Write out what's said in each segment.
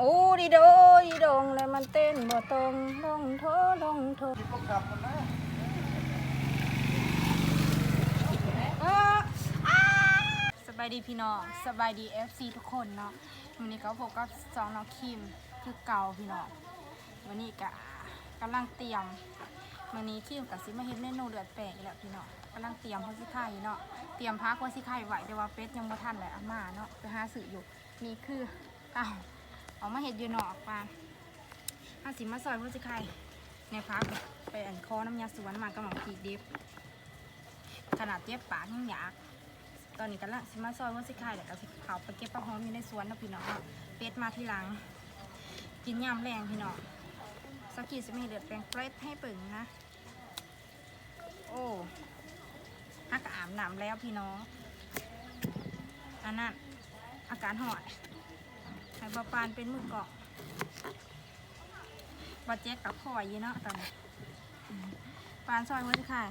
โอ้ดีโดดีดงแล้วมันเต้นบ่ตรงลงโทลงโทเอออ้าสบายดีพี่น้องสบายดี FC ทุกคนเนาะวันนี้ก็พบกับสองน้องคิมคือเก่าพี่น้องวันนี้ก็กำลังเตรียมวันนี้คิมกับซิมาเฮ็ดเมนูเดือดแปลกอีกแล้วพี่น้องกำลังเตรียมเพราะสิไข่เนาะเตรียมพักว่าสิไข่ไหวแต่ว่าเป็ดยังบ่ทันเลยอาม่าเนาะไปหาสื่ออยู่นี่คือเต่า เอามาเห็ดอยู่นอกปานถ้าสิมาซอยผู้สิใครในพักไปอันคอน้ำยาสวนมากระหม่อมขีดดิบขนาดเจ็บปากยังอยากตอนนี้กันละสิมาซอยผู้สิใครเดี๋ยวก็สิเขาไปเก็บปลาหอมอยู่ในสวนนะพี่น้องเป็ดมาทีหลัง กินยำแรงพี่น้องสักกี่สิมีเดือดแปลงเฟรชให้ปึ่งนะ โอ้อากาอาบน้ำแล้วพี่น้องอันนั้นอาการหอด ให้บาปานเป็นมือเกาะบาแจ๊กกับพ่อยอยู่เนาะตอนนี้ปานซอยไว้นค่ะ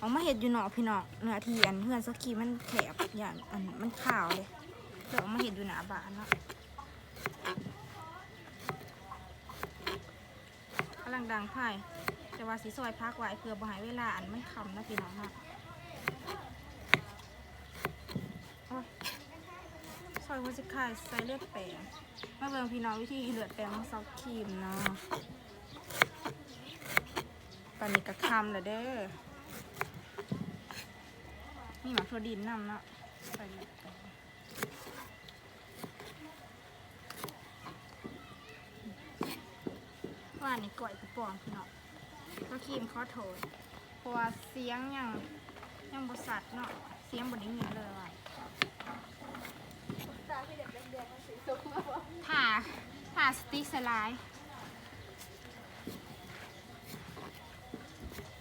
ออกมาเห็ดอยู่เนาะพี่นาะเนื้อทีอันเพื่อนสกีมันแถบอย่างอันมันขาวเลยเดี๋ยวออกมาเห็ดอยู่หนาบานเนาะกำลังดังไผ่แต่ว่าสีซอยพักไว้เพื่อบ่หายเวลาอันมันคำนะพี่น้องเนาะโอ้ย ซอยหัวจิไข่ใส่เลือดแปลงมาเบิ่งพี่น้องวิธีเลือดแปลงของซอกครีมเนาะปานนี้กระคำเลยเด้อมีหมักถั่วดินนำเนาะใส่เลือดแปลงว่านี่ก่อยกระป๋องพี่น้องซอครีมขอโทษเพราะว่าเสียงยังยังบสัดเนาะเสียงบไดยินเลยว่ะ ผ่าผ่าสติ๊กสไลด์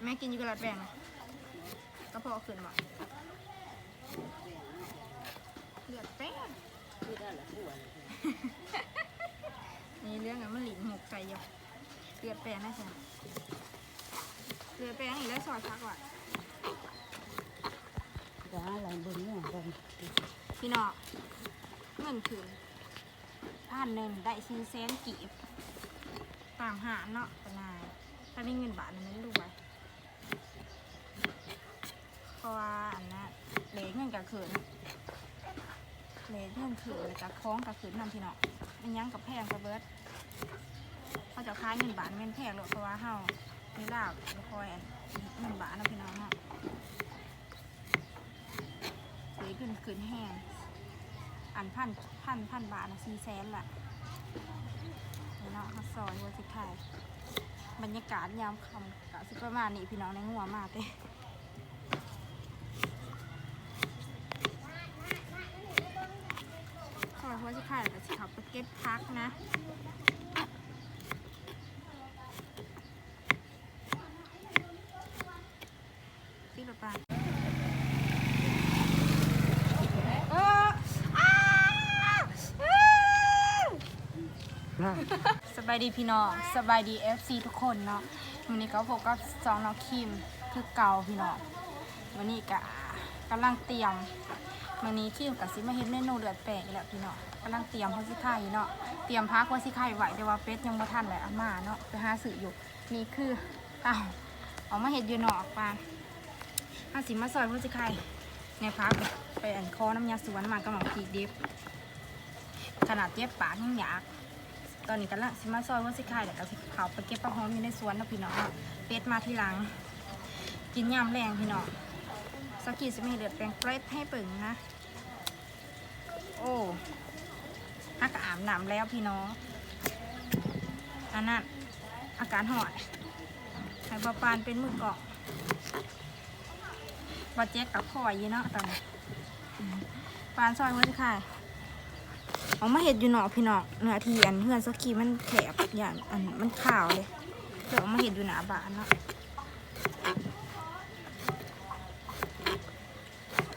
แม่กินอยู่กับรัดแบ่งก็พอขึ้นบ่เลือดแป้งนี่เรื่องอะมันหลีหมกใจอยู่เลือดแป้งนะใช่เลือดแป้งอีกแล้วซอยพักว่ะก็อะไรเบิ่งเนี่ยกันพี่น้องเงินคืน พันหนึ่งได้ซีเซนกีบตามหาเนาะปนายถ้ามีเงินบาทมันไม่รู้ไว้เพราะว่าอันนั้นเหลเงินกับขืนเหลเงินขืนแล้วกับคล้องกับขืนนำพี่เน้องมันยั้งกับแพงกับเบิร์ดเขาจะค้าเงินบาทมันแพงหรอกเพราะว่าเฮามีลาบไม่คอยเงินบาทนะพี่น้องเนาะเหลเงินขืนแห้ง อันพันพันพันบาทนะสี่แสนละนี่เนาะข้าวซอยวัวสิขายบรรยากาศยามค่ำกะสิประมาณนี้พี่น้องในหัวมากเลยซอยวัวสิขายกับสิขับไปเก็บพักนะที่รถบ้านเอออ้า อ้าสบายดีพี่น้องสบายดี FC ทุกคนเนาะวันนี้ก็พบกับสองน้องคิมคือเก่าพี่น้องวันนี้ก็กำลังเตรียมวันนี้คิมกับซิมาเฮ็ดเมนูเดือดแปลกอีกแล้วพี่น้องกำลังเตรียมพราะสิไข่เนาะเตรียมพักว่าสิไข่ไหวแต่ว่าเป็ดยังบ่ทันเลยอามาเนาะไปหาสื่ออยู่นี่คือเต่าเออกมาเฮ็ดอยู่นอกปานถ้าสิมาซอยพราะสิไข่ในพักไปอันคอน้ำยาสวนมากระหม่อมขีดดิบขนาดเจ็บปากยังอยาก ตอนนี้กันละสิมาซอยว่าสิขายเดี๋ยวก็สิเขาไปเก็บปลาหอมอยู่ในสวนนะพี่น้องเป็ดมาทีหลัง กินยำแรงพี่น้องสักกี่สิมีเดือดแปลงเฟรชให้ปึ่งนะ โอ้อากอาบน้ำแล้วพี่น้องอันนั้นอาการหอดให้บาปานเป็นมือเกาะบาแจ๊กกับพ่อยยู่เนาะตอนนี้ปานซอยไว้สิขาย ออกมาเห็ดอยู่เนาะพี่น้องเนื้อทีอันเพื่อนสักขีมันแถบอย่างอันมันขาวเลยเดี๋ยวออกมาเห็ดอยู่หนาบานเนาะ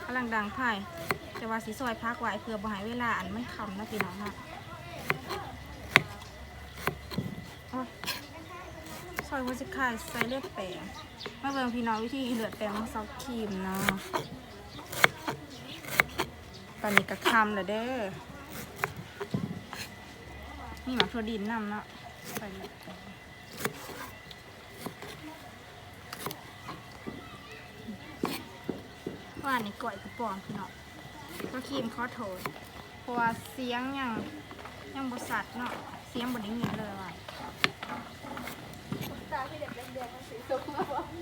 กำลังดังไผ่แต่ว่าสีซอยพักไว้เพื่อบ่ใหายเวลาอันมันคำนะพี่น้องนะโอ้ยซอยหัวจิไข่ใส่เลือดแปลงมาเบิ่งพี่น้องวิธีเลือดแปลงของซอกครีมเนาะตอนนี้ก็คำแล้วเด้อ มีหมักถั่วดินนำเนาะใส่เลยว่านี่ก่อยกระป๋องพี่น้องก็ครีมข้อโทษเพราะว่าเสียงยังยังบสัดเนาะเสียงบไดยินเลยว่ะ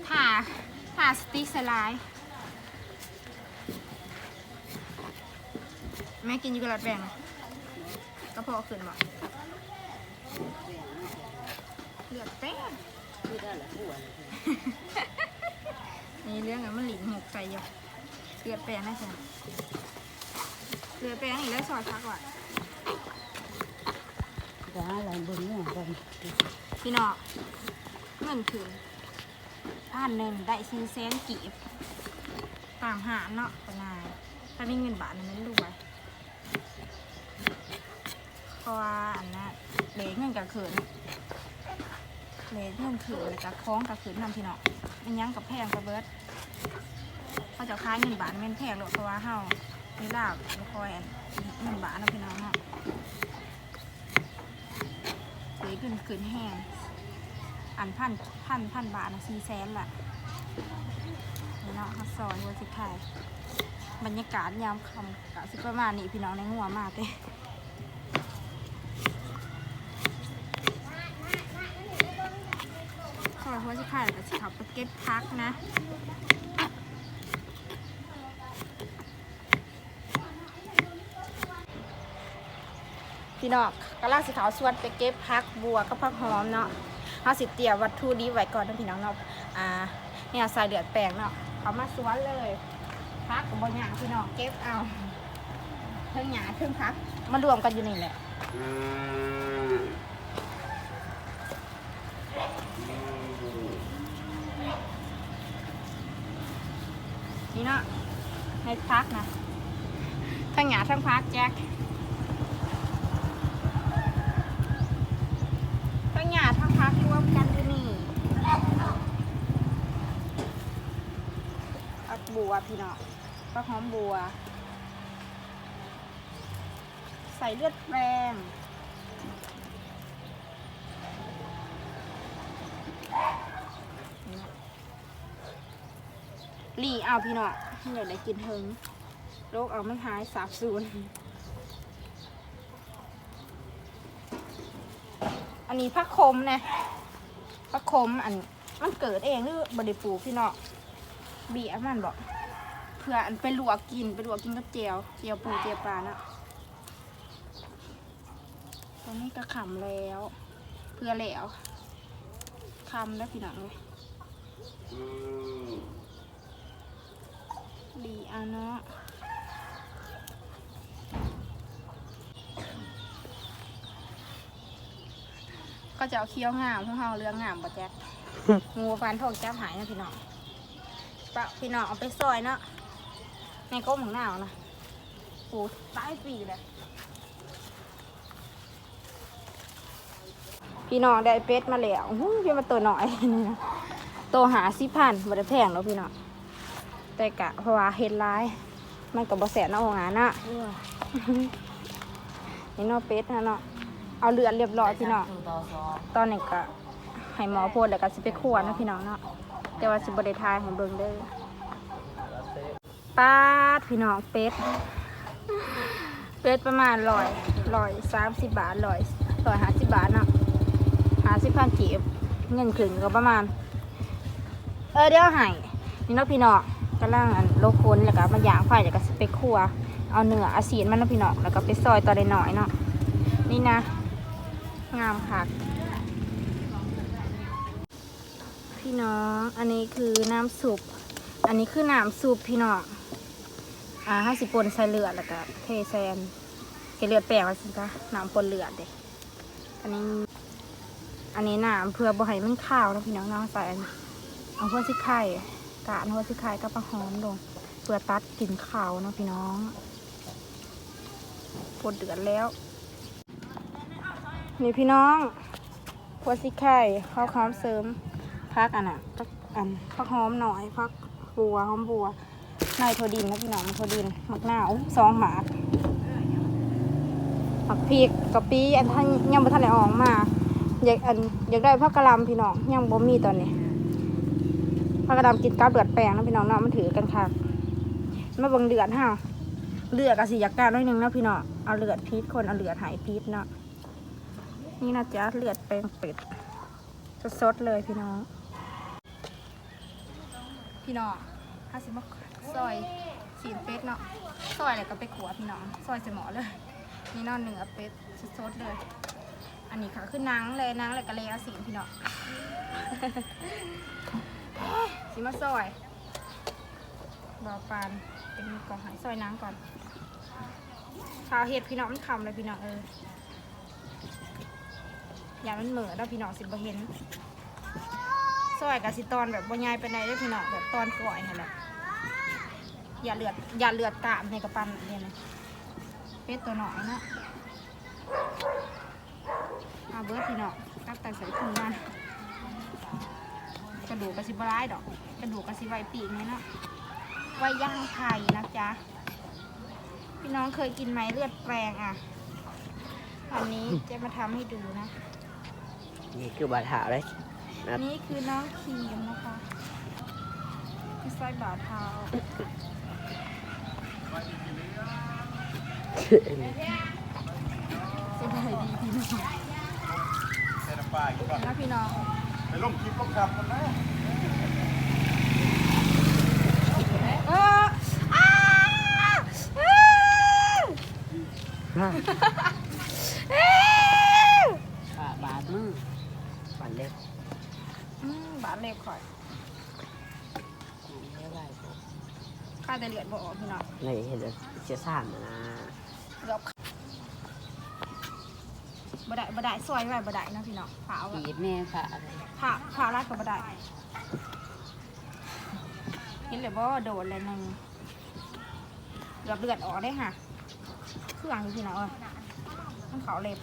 ถ่าถ่าสติ๊กสลด์แม่กินอยู่กับรัดแบ่งก็พอขึ้นบ่ ลือดแป้งไม่ได้ละหัวเลยนี่เรื่องอะมันหลิงหกใจอยู่เลือดแป้งนะจ๊ะเลือดแป้งอีกแล้วซอยพักว่ะจะหาอะไรเบิ่งเนี่ยกันพี่น้องเงินคืนพันหนึ่งได้ซีเซนกีบตามหาเนาะประมาณถ้ามีเงินบาทนี่มันรวยเพราะว่าอันนั้นเหลเงินกับขืน เหลเงินขืนแล้วก็คล้องกับขืนนำพี่น้องมันยังกับแพงกับเบิร์ดเขาจะค้ายเงินบาทเมันแพงหรอกเพราะว่าเฮามีลาบไม่คอยเงินบาทนะพี่น้องเนาะเหลเงินขืนแห้งอันพันพันพันบาทนะสี่แสนละนี่เนาะข้าวซอยหัวสิไข่บรรยากาศยามค่ำกะสิประมาณนี้พี่น้องในหัวมากเลย ซอยหัวสิไข่แล้วก็สิขับไปเก็บพักนะพี่น้องกำลังสิเขาวสวนไปเก็บพักบัวกับพักหอมเนาะเขาสิเตียมวัตถุดิบไว้ก่อนนะพี่น้องเนาะอ่าเนี่ยใส่เดือดแปลงเนาะเขามาสวนเลยพักกับบนหยางพี่น้องเก็บเอาเพิ่งหยาเพิ่งพักมารวมกันอยู่นี่แหละ นี่เนาะในพักนะทั้งหยาทั้งพักแจ็คทั้งหยาทั้งพักรวมกันอยู่นี่พักบัวพี่เน้องพักหอมบัว ใส่เลือดแปลง หลีเอาพี่น้องเดี๋ยวได้กินเทิงโรคเอาไมันหายสาบสูญอันนี้พักคมนะพักคมอันมันเกิดเองหรือบริปูพี่เนาะบีอันมันบอกเพื่ออันไปลวกกินไปลวกกินกับเจียวเจียวปูเจียวปลาเนาะตรงนี้ก็ขำแล้ว เพื่อแล้วคำแล้วพี่น้องเลย ดีเอาเนาะก็จะเอาเคี้ยวงามพวกเราเรื่องงามบ่แจ๊กงูฟันทองจับหายนะพี่น้องปะพี่น้องเอาไปซอยเนาะในก้มของหนาวนะโอ้ตายปีเลยพี่น้องได้เป็ดมาแล้วอู้หูพี่มาตัวหน่อยนี่นะตัวหาสิพันบ่ได้แพงแล้วพี่น้อง แต่กะเพราะว่าเห็ดร้าย มันกับบ่แสนเอาหงานะนี่เนาะเป็ดนะเนาะเอาเลือดเรียบร้อยพี่น้องต่อซอตอนนี้ก็ให้หมอโพดแล้วก็สิไปคั่วนะพี่น้องเนาะแต่ว่าสิบได้ทายของเบิ่งเด้อปาดพี่น้องเป็ดเป็ดประมาณร้อยร้อยสามสิบบาทร้อยร้อยห้าสิบบาทเนาะห้าสิบพันกีบเงินขึ้นก็ประมาณ เออเดี๋ยวให้นี่เนาะพี่น้องกำ ลังอันโลคนแล้วก็มาย่างไฟแล้วก็สิไปคั่วเอาเนื้ออาซีนมันนะพี่น้องแล้วก็ไปซอยตอนน้อยเนาะนี่นะ งามค่ะพี่น้องอันนี้คือน้ำซุปอันนี้คือน้ำซุปพี่น้องอ่าห้าสิบปนใส่เลือดแล้วก็เทแซนเทเลือดแปลงไว้สิคะน้ำปนเลือดเด็อันนี้ อันนี้น้ำเพื่อบ่ให้มันข้าวนะพี่น้องน้องใส่อันเอาหัวสิไข่ กะอันหัวสิไข่กับปลาหอมลงเพื่อตัดกลิ่นขาวเนาะพี่น้องปนเดือดแล้ว นี่พี่น้องหัวสิไข่ข้าวหอมเสริมพักอันน่ะพักอันพักหอมหน่อยพักบัวหอมบัวในถั่วดินนะพี่น้องถั่วดินหมักหน้าวสองหมากผักพริกกะปิอันท่านยังบ่ทันได้ออกมาอยากอันอยากได้ผักกะหล่ำพี่น้องยังบ่มีตอนนี้ ผักกะหล่ำกินกับเลือดแปลงนะพี่น้องเนาะมันถือกันค่ะมาบิ่งเดือดห้าเลือดก็สิยากการน้อยหนึงนะพี่น้องเอาเลือดพีชคนเอาเลือดหายพีชเนาะนี่นะจ๊ะเลือดแปลงเป็ดสดๆเลยพี่น้อง พี่น้องห้าสิบมาซอยสีนเป็ดเนาะซอยอะไรก็ไปขัวพี่น้องซอยใส่หมอเลยนี่นอนเนื้อเป็ดสดๆเลย อันนี้ค่ะคือนังเลยนังอะไรก็เลยอาสีนพี่น้อง สีมาซอยบอปานเป็นก่องหายซอยนังก่อนข้าวเห็ดพี่น้องมันคำเลยพี่น้องเอออย่ามันเหมือแล้วพี่น้องสิบเห็นซอยกับสิตอนแบบบรยายไปไหนได้พี่น้องแบบตอนก่อยนั่นแหละอย่าเลือดอย่าเลือดตามในกระปันเนี่ยนะเป็ดตัวหน่อยนะเอาเบิร์ดพี่น้องตักแต่ใส่ถุงมากระดูกกระสิบร้ายดอก กระดูกกระสิไวปีกไหมเนาะไว้ย่างไข่นะจ๊ะ พี่น้องเคยกินไหมเลือดแปลงอะอันนี้จะมาทำให้ดูนะ นี่คือบาดหาเลยครับนี่คือน้องครีมนะคะที่ใส่บาเท้าสบายดีพี่น้องใส่น้ำปลาอีกก่อนนะพี่น้องไปลงคลิปลงคำกันนะ เอออ้าอ้าอ้าขาบาดมือบันเล็บอืมบาดเล็บข่อยเรียกว่าข้าแต่เลือดบ่ออกพี่น้องเลยเห็นเลยเสียสานนะ เกือบบ่ได้บ่ได้ซอยไว้บ่ได้นะพี่น้องผ่าเอาไว้ปีดแม่ค่ะอะไรผ่าผ่ารัดก็บ่ได้เห็นเลยบ่โดนเลยหนึงเกือบเลือดออกได้ค่ะ เครื่องอยู่พี่น้องเอ้ยมันเขาเล็บ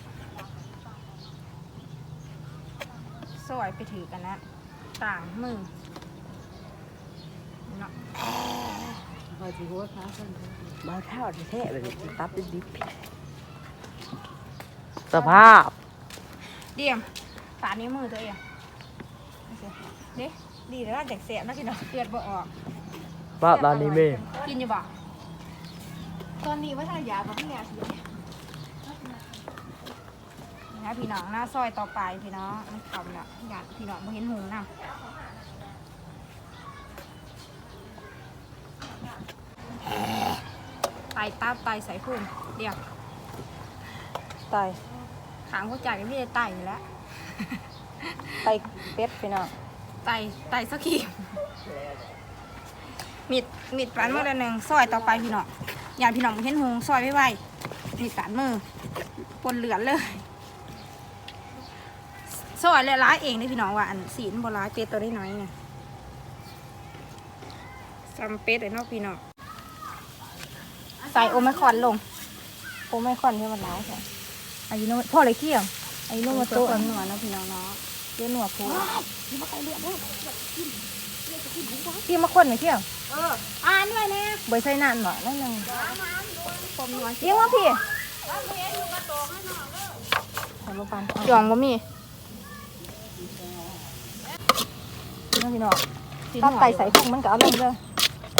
ซอยไปถือกันนะต่างมือเนาะพอจีหัวขาเส้นบาดเท้าแท้ๆแบบนี้ตับดิบดิบสภาพ เดียมฝานิ้วมือตัวเองเอาสิเด้ดีแล้วแจกเสียนะพี่น้องเลือดบ่ออกป้าตอนนี้แม่กินอยู่บ่ ตอนนี้ว่าทานยาตอนที่แม่สินะพี่น้องหน้าซอยต่อไปพี่น้องมันคำละอยากพี่น้องมาเห็นหงนะไตตาไตใส่พุ่มเดี๋ยวไตขางเขาจ่ายกันพี่ได้ไตอยู่แล้วไปเป็ดพี่น้องไตไตสักขีมมิดมิดปานมือละหนึ่งซอยต่อไปพี่น้อง อยากพี่น้องเห็นหงซอยไว้ไวมิดปานมือปนเหลือนเลยซอยเลยร้ายเองเลยพี่น้องว่าอันสีนบร้ายเป็ดตัวได้น้อยเนี่ยซัมเป็ดไอ้นอกพี่น้องใส่โอไมคอนลง โอ้ไม่ค่อนที่มันร้ายใช่อายุโนพ่อเลยเคี่ยงไอ้นุ่มมามาตัตัววหนวดนะพี่น้องเนาะเลี้ยงหนวดพูที่มาคนหน่อยเคี่ยง เอออ่านด้วยนะใบไส้นานหน่อยนั่นนึงผมนวดเลี้ยงว่าพี่ขอรปันหยองบ่มีน้องพี่น้องตับไตใส่พุงมันก็เอาลงเลย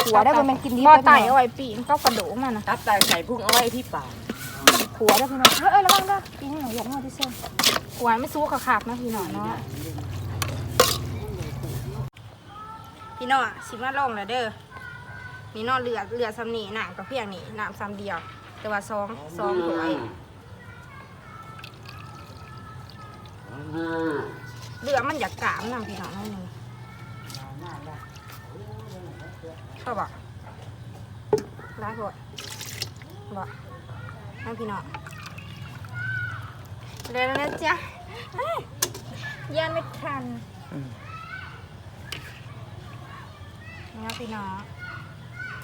หัวได้บ่แม่นกินดีบ่ไปไต่เอาไว้ปีนก็กระโดดมันนะตับไตใส่พุ่งเอาไว้ที่ปากหัวได้พี่น้องเอ้ยเอ้ยระวังเด้อปีนี้หนูอยากนวดที่เส้นหวานไม่สู้กับขาบนะพี่น้องเนาะ พี่น้องสิมาลองแล้วเด้อนี่เนอเลือดเลือดซ้ำนี่หนังกับเพียงนี่น้ำซ้ำเดียว แต่ว่าซองซองถ้วยเลือดมันอยากกามนำพี่น้องนิดนึงชอบบ่ร้ายบ่บ่ให้พี่น้องเร็วนะจ๊ะเฮ้ยย่านไม่ทัน นี่นะพี่น้อง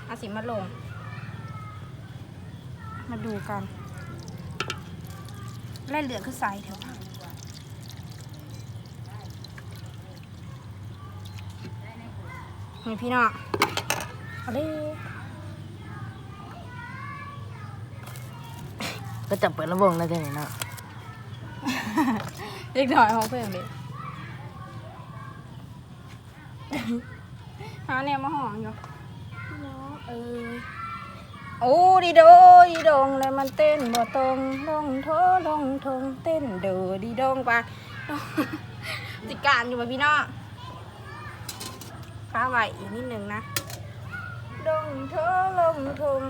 เอาสิมาลง มาดูกันไล่เหลือคือใส่เถอะวะนี่พี่น้องเอาเลยไปก็จับเปิดระวงแล้วจะเห็นเนาะเด็กหน่อยห้องเพลงเด็ก หาแนวมาห้องอยู่น้องเอ้ยโอ้ดีโดดีดงแล้วมันเต้นบ่ตรงลงโถลงทงเต้นเดอดีดงไปติดการอยู่ป่ะพี่น้องฟ้าไหวอีกนิดนึงนะลงโถลงทง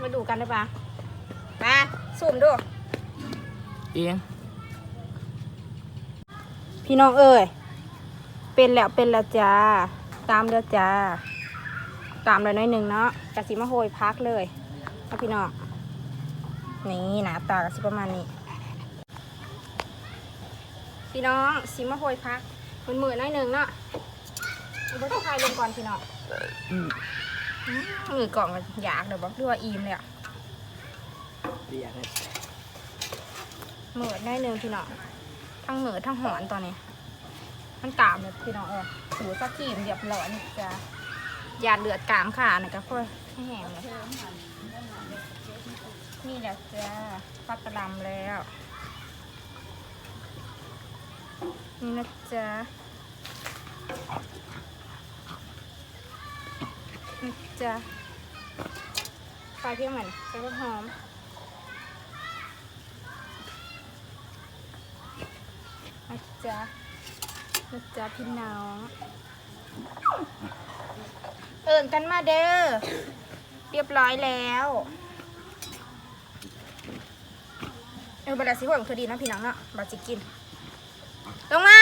มาดูกันได้ปะมาสุ่มดูเอียงพี่น้องเอ้ย เป็นแล้วเป็นแล้วจ้า ตามแล้วจ้า ตามเลยน้อยหนึ่งเนาะกะสิมาโหยพักเลยเอาพี่น้องนี่หนาตากะสิประมาณนี้ พี่น้องสิมาโหยพักมันมือน้อยหนึ่งเนาะเอาเบอร์ไทยลงก่อนพี่น้องอืมอืมมือกล่องก็อยากเดี๋ยวบอกด้วยว่าอิ่มเลยอะเบียร์เลยเหมือดได้หนึ่งพี่น้องทั้งเหมือดทั้งหอนตอนนี้ มันกามเลยพี่น้องเออหูสักกีมเรียบร้อยนี่จะยาดเลือดกามขาหน่อยก็ค่อยให้แห้งเลยนี่แหละจ้าพักกระลำแล้วนี่นะจ๊ะนี่จ้ะไฟเพียงเหมือนใส่ต้นหอมนะจ๊ะ นะจ๊ะพี่น้อง เอิ่นกันมาเด้อ เรียบร้อยแล้ว เออบาดาสิหัวมันคือดีนะพี่น้องเนาะบาจิกิน ลงมา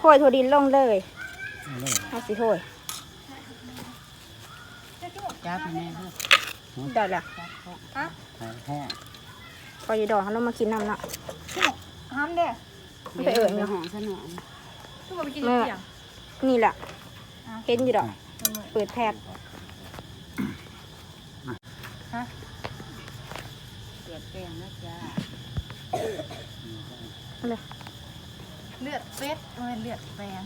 โหยถั่วดินลงเลยเอาสิโหยจับแม่เพื่อได้ละแห้พอยายดอกเขาลงมากินน้ำเนาะห้ามเด้อ ไม่ไปเอิ่นเดี๋ยวเนาะหอมซะหน่อยทุกคนไปกินเมื่อเสียงนี่แหละเห็นอยู่ดอก เปิดแพทย์เดือดแกงนะจ๊ะเอาเลยเลือดเป็ดเอ้ยเลือดแปลง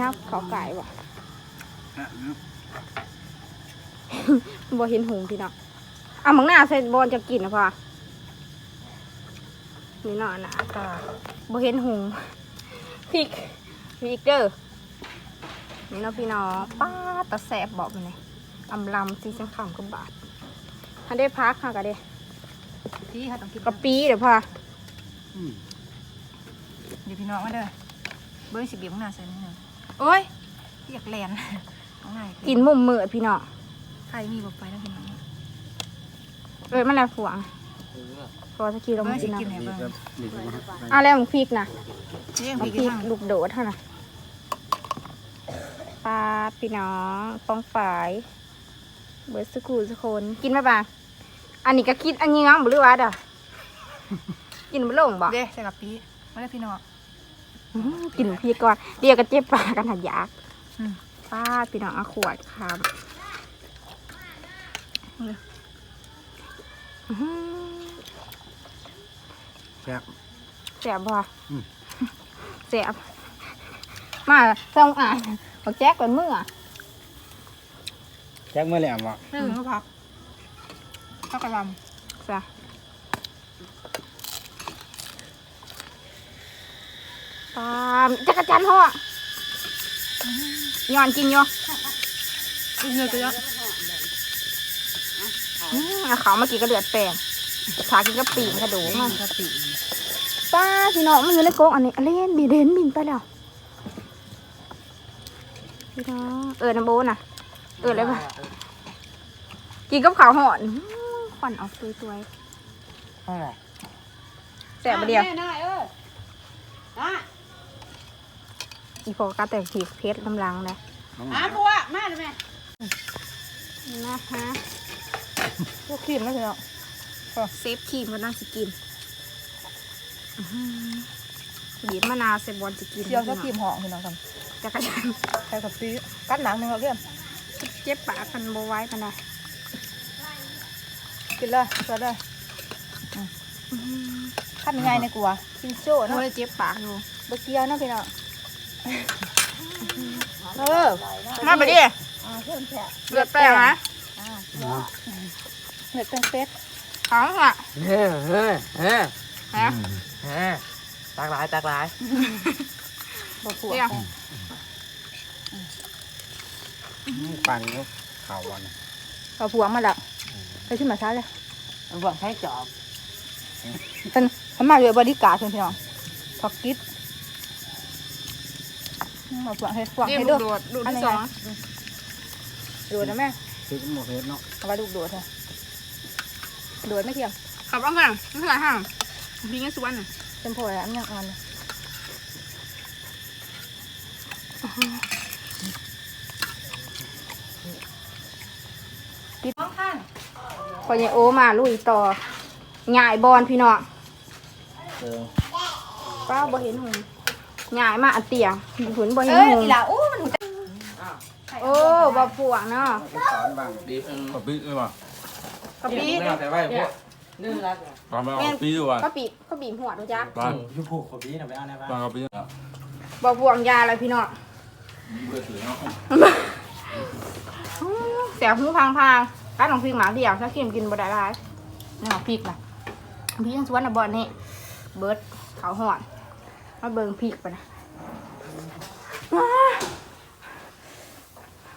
งับเขาไก่ว่ะบ่เห็นหงพี่น้องอะมังหน้าใส่บอลจะกินนะพ่อ นี่เนาะนะตาบ่เห็นหงพริกพริกเด้อนี่เนาะพี่น้องป้าดตะแสบบอกไปเลยอำลำซีสังคำกับบาทถ้าได้พักค่ะก็ได้พี่ค่ะต้องกินกะปีเดี๋ยวพ่อเดี๋ยวพี่น้องมาเด้อเบิ้งสิเบียบข้างหน้าใส่นิดนึงโอ้ยอยากแลนข้างในกินมุมมือพี่น้องใครมีบอกไปนะพี่น้องเอ้ยมันแล้วฝวงพ อสกีลงเบิ้มากินนะกินไหนเบิ้งอะแล้วมันพริกนะเลี้ยงมันพี่พริกลูกโดดเท่านั้นปลาพี่น้องปองฝาย เบิร์ดสกูสคนกินไหมบ้างอันนี้ก็คิดอันนี้ง้างบ่หรือว่าเด้อกินบ่ลงบ่เด้ใส่กับปีไมาเลยพี่น้องกินพริกก่อนเดี๋ยวก็เจ็บปลากันหัดยากป้าพี่น้องเอาขวดครับ แซ่บแสบบ่อืม แสบมาส่งอ่านบอกแจ๊กเป็นมืออะแจ็คเมื่อไหร่วะไม่ถึงก็พักข้าวกระลจ้ะปามจักรจันทร์พ่อย้อนกินอยู่ำอีกเนื้อจะเยอะอืมเอาเขามากินกระเดือดแป้ง ขากินกระปีกกระดูกมากะปิป้าพี่น้องมันอยู่ในโก๊กอันนี้อันเล่นบีเดนบินไปแล้วพี่น้องเออน้ำโบน่ะ เออเลยปะกินกับข้าวห่อนอื้อควันออกตัวเท่าไหร่ๆแสบบ่เดียวน่าเออน่าอีพอกาแต่ผีเพชรกำลังเลยหาบัวมาเลยแม่นะฮะพวกครีมนะพี่น้อง เซฟครีมก็น่าสิกินอื้อหือบีบมะนาวใส่บอลจะกินเดี๋ยวจะครีมห่อพี่น้องกันจักรจันทร์ใส่กับปีกัดหนังหนึ่งเอาเรียมเจ็บปากกันบไว้ปานใดกินเลยใส่เลยอื้อหือขั้นยังไงในกัวกินโจ้เนาะโอ้ยเจ็บปากอยู่บะเกียวเนาะพี่น้องเออมาไปดิอ่าเพิ่มแผลเลือดแป้งนะอ่าเห็ดเป็นเซต เอาอะเฮ้เฮ้เฮ้นะเฮ้ตากหลายตากหลายบ่ผัวเดี๋ยวปันก็ข่าววันบ่ผัวมาแล้วไปขึ้นมาช้าเลยมันบอกใช้จอบเป็นเขามาเลยบริการเพื่อนพี่น้องพอกิดมาผัวให้ผัวเดี๋ยให้วดูดูดดูดที่สองดูดนะแม่ซื้อหมดเพชรเนาะเอาไว้ดูดดูดเถอะ ดูดไม่เทียมขับบ้างกันไม่เป็นไรห่างพี่งั้นสวนน่ะเป็นโพลแล้วยังอ่อนปิดข้างพอเนี่ยโอมาลุยต่อหงายบอลพี่น้องเออป้าบ่เห็นหงหงายมาอันเตียงหุนบ่เห็นเอ้ยหงอีหล่ะอู้มันหูโอ้บ่พวงเนาะสอนบางดีขอปีด้วยป่ะ กะปิแต่ว่าพวกนึ่งรักตอนไปเอาปีด้วยกะปิกะปิหัวดูจ้าตอนยูผูกขบีนะไปเอาในบ้านตอนเอาปีบ่พวงยาอะไรพี่น้องเบื่อถือเนาะเสียหูพังพังๆร้านของพริกหมาเดียวถ้ากินกินบ่ได้หลายนี่ของพริกนะพริกยังสวนนะบอลนี่เบิร์ดเขาวห่อนมาเบิ่งพริกไปนะว้า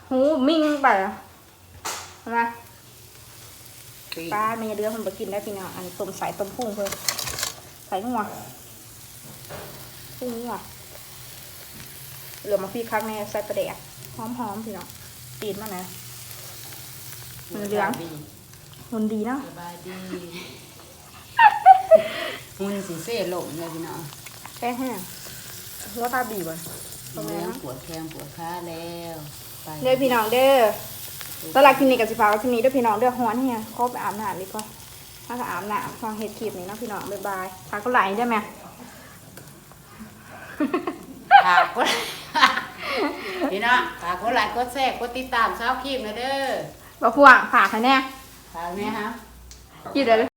หูมิ่งไปอะ เห็นไหมปลาไม่เดือมันไปกินได้พี่น้องอันต้มใส่ต้มพุ่งเพิ่มใส่หัวพุ่งหัวเหลือมาพริกครั้งในใส่ประเดกหอมๆพี่น้องตีนมาหน่อยมันเหลืองมันดีเนาะสบายดีมึงสิเซ่หลงเลยพี่น้องแค่แห้งหัวตาบีบอะเลี้ยงปวดแข้งปวดขาแล้วไปเด้อพี่น้องเด้อ ตลาดคลินิกกับสิฟ้าคลินิกเด้อพี่น้องเด้อฮ้อนเฮียครบไปอาบน้ำดีกว่าถ้าก็อาบน้ำฟังเฮ็ดคลิปนี้เนาะพี่น้องบ๊ายบายพาเขาไหลได้ไหมฝากกดพี่น้องฝากกดไลค์กดแชร์กดติดตามชาวคลิปนะเด้อบ่พวงฝากให้แน่ฝากแม่ฮะกินได้เลย